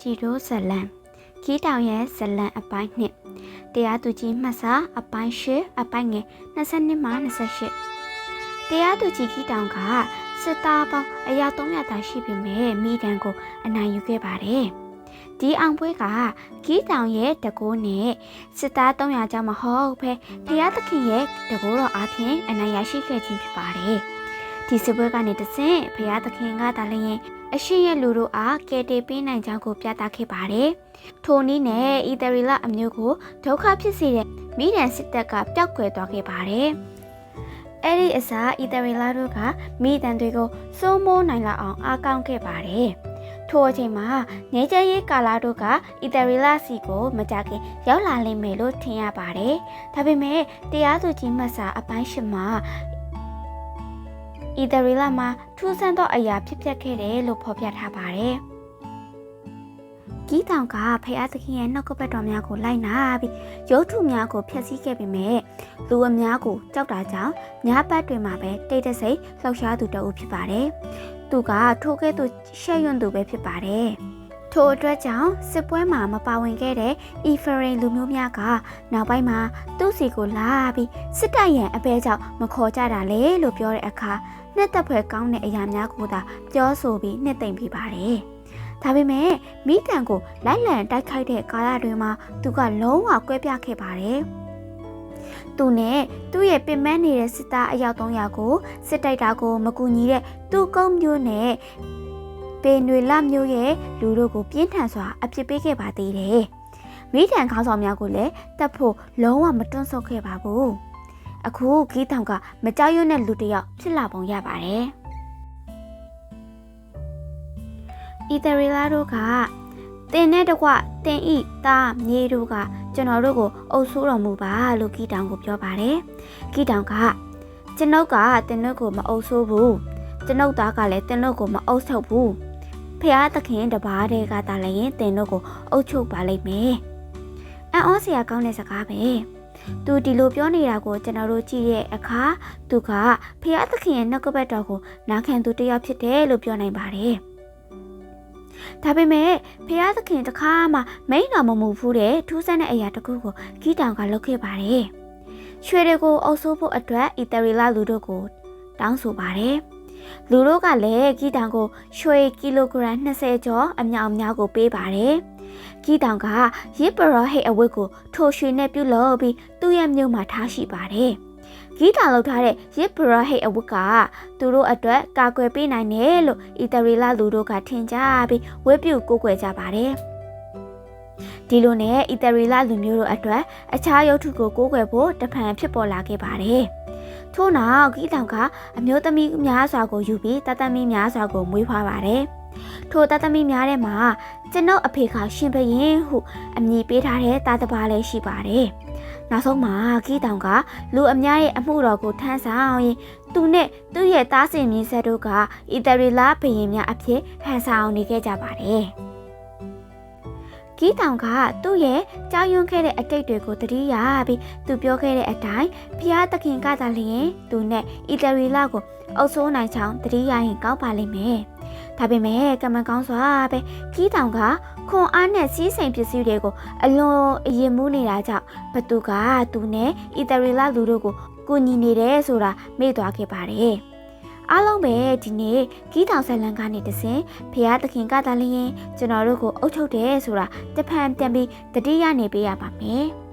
ရှိတို့ဇလံခီးတောင်ရဲ့ဇလံအပိုင်းနှစ်တရားသူကြီးမှတ်စာအပိုင်း၈အပိုင်းငယ်22မှ28တရားသူကြီးခီးတောင်ကစစ်သားပေါင်းအယောက်300တာရှိပြီမဲ့မိတန်ကိုအနိုင်ယူခဲ့ပါတယ်ဒီအောင်ပွဲကခီးတောင်ရဲ့တကိုးနဲ့စစ်သား300ကျော်မဟုတ်ဖဲဖျားသခင်ရဲ့တကိုးတော်အားဖြင့်အနိုင်ရရှိခဲ့ခြင်းဖြစ်ပါတယ်ဒီစစ်ပွဲကနေတဆင့်ဖျားသခင်ကတားလျင် အရှိရဲ့လူတို့အားကယ်တင်ပေးနိုင်ကြောင်းကိုပြသခဲ့ပါတယ်။ထိုနည်းနဲ့အီတရီလအမျိုးကိုဒုက္ခဖြစ်စေတဲ့မိဒန်စစ်တပ်ကပျောက်ကွယ်သွားခဲ့ပါတယ်။အဲ့ဒီအစားအီတရီလတို့ကမိဒန်တွေကိုစိုးမိုးနိုင်လောက်အောင်အားကောင်းခဲ့ပါတယ်။ထိုအချိန်မှာနေကျရေးကာလာတို့ကအီတရီလစီကိုမကြခင်ရောက်လာလိမ့်မယ်လို့ထင်ရပါတယ်။ဒါပေမဲ့တရားသူကြီးမတ်စာအပိုင်းရှိမှာ အီတရီလာမှာထူးဆန်းသောအရာဖြစ်ပျက်ခဲ့တယ်လို့ဖော်ပြထားပါတယ်။ဂီတောင်ကဖះသခင်ရဲ့နှုတ်ကပတ်တော်များကိုလိုက်နာပြီးရုပ်ထုများကိုဖျက်ဆီးခဲ့ပေမဲ့လူအများကိုကြောက်တာကြောင့်ညပတ်တွေမှာပဲတိတ်တဆိတ်လှောက်ရှားသူတအုပ်ဖြစ်ပါတယ်။သူကထိုကဲ့သို့ရှက်ရွံ့သူပဲဖြစ်ပါတယ်။ ထိုအတွက်ကြောင့်စစ်ပွဲမှာမပါဝင်ခဲ့တဲ့အီဖရင်လူမျိုးများကနောက်ပိုင်းမှာသူ့စီကိုလာပြီးစစ်တပ်ရန်အပဲကြောင့်မခေါ်ကြတာလေလို့ပြောတဲ့အခါနှစ်သက်ဖွယ်ကောင်းတဲ့အရာများကိုသာပြောဆိုပြီးနှစ်သိမ့်ပြပါတယ်။ဒါပေမဲ့မိတန်ကိုလိုက်လံတိုက်ခိုက်တဲ့ကာလတွေမှာသူကလုံးဝကွဲပြားခဲ့ပါတယ်။သူနဲ့သူ့ရဲ့ပင်ပန်းနေတဲ့စစ်သားအယောက်300ကိုစစ်တိုက်တာကိုမကူညီတဲ့သူ့ကုန်းမျိုးနဲ့ ပေနွေလမျိုးရဲ့လူတို့ကိုပြင်းထန်စွာအပြစ်ပေးခဲ့ပါသေးတယ်။မိတန်ခေါင်းဆောင်များကိုလည်းတပ်ဖို့လုံးဝမတွန့်ဆုတ်ခဲ့ပါဘူး။အခုဂီးတောင်ကမကြောက်ရွံ့တဲ့လူတစ်ယောက်ဖြစ်လာပုံရပါတယ်။အီတရီလာတို့ကတင်တဲ့တကွတင်ဤသားမြေတို့ကကျွန်တော်တို့ကိုအုပ်ဆိုးတော်မူပါလို့ဂီတောင်ကိုပြောပါတယ်။ဂီတောင်ကကျွန်ုပ်ကတင်တို့ကိုမအုပ်ဆိုးဘူး။ကျွန်ုပ်သားကလည်းတင်တို့ကိုမအုပ်ဆုပ်ဘူး။ ဖះသခင်တပါးတည်းကတာလည်းရင်တင်တို့ကိုအုပ်ချုပ်ပါလိမ့်မယ်။အံ့ဩစရာကောင်းတဲ့စကားပဲ။သူဒီလိုပြောနေတာကိုကျွန်တော်တို့ကြည့်ရဲ့အခါသူကဖះသခင်ရဲ့နှုတ်ကပတ်တော်ကိုနားခံသူတစ်ယောက်ဖြစ်တယ်လို့ပြောနိုင်ပါတယ်။ဒါပေမဲ့ဖះသခင်တခါမှမိန်တော်မမူဘူးတဲ့ထူးဆန်းတဲ့အရာတစ်ခုကိုဂီတောင်ကလုပ်ခဲ့ပါတယ်။ရွှေတွေကိုအုပ်စိုးဖို့အတွက်အီတရီလာလူတို့ကိုတောင်းဆိုပါတယ်။ လူတို့ကလည်းဂီတောင်ကိုရွှေကီလိုဂရမ်20ကျော်အမြောက်အများကိုပေးပါတယ်။ဂီတောင်ကရစ်ပရောဟိတ်အဝတ်ကိုထိုရွှေနဲ့ပြုလုပ်ပြီးသူ့ရဲ့မြို့မှာထားရှိပါတယ်။ဂီတာလောက်ထားတဲ့ရစ်ပရောဟိတ်အဝတ်ကသူတို့အတွက်ကာကွယ်ပေးနိုင်တယ်လို့အီတရီလာလူတို့ကထင်ကြပြီးဝတ်ပြုကိုးကွယ်ကြပါတယ်။ဒီလိုနဲ့အီတရီလာလူမျိုးတို့အတွက်အခြားရုပ်ထုကိုကိုးကွယ်ဖို့တဖန်ဖြစ်ပေါ်လာခဲ့ပါတယ်။ ထို့နောက်ဂီတောင်ကအမျိုးသမီးများစွာကိုယူပြီးတသမီးများစွာကိုမွေးဖွားပါတယ်။ထိုသားသမီးများထဲမှာကျွန်ုပ်အဖေကရှင်ဘရင်ဟုအမည်ပေးထားတဲ့သားတစ်ပါးလည်းရှိပါတယ်။နောက်ဆုံးမှာဂီတောင်ကလူအများရဲ့အမှုတော်ကိုထမ်းဆောင်ရင်သူနဲ့သူ့ရဲ့သားစင်မြင့်ဆက်တို့ကအီတရီလာဘရင်များအဖြစ်ဟန်ဆောင်နေခဲ့ကြပါတယ်။ ဂီတောင်ကသူ့ရဲ့ကြောက်ရွံ့ခဲ့တဲ့အတိတ်တွေကိုတတိယပြီးသူပြောခဲ့တဲ့အတိုင်းဖျားသခင်ကသာလျင်သူနဲ့အီတရီလာကိုအုပ်ဆိုးနိုင်ချောင်းတတိယရင်ကောက်ပါလိမ့်မယ်။ဒါပေမဲ့ကမန်ကောင်းစွာပဲခီးတောင်ကခွန်အားနဲ့စီးစိမ်ပစ္စည်းတွေကိုအလွန်အရင်မှုနေတာကြောင့်ဘသူကသူနဲ့အီတရီလာလူတို့ကိုကူညီနေတယ်ဆိုတာမေ့သွားခဲ့ပါတယ်။ အားလုံးပဲဒီနေ့ဂီတောင်ဆက်လန်ကနေတဆင်ဖះသခင်ကသာလျင်ကျွန်တော်တို့ကိုအုပ်ချုပ်တယ်ဆိုတာတဖန်ပြန်ပြီးတတိယနေပေးရပါမယ်။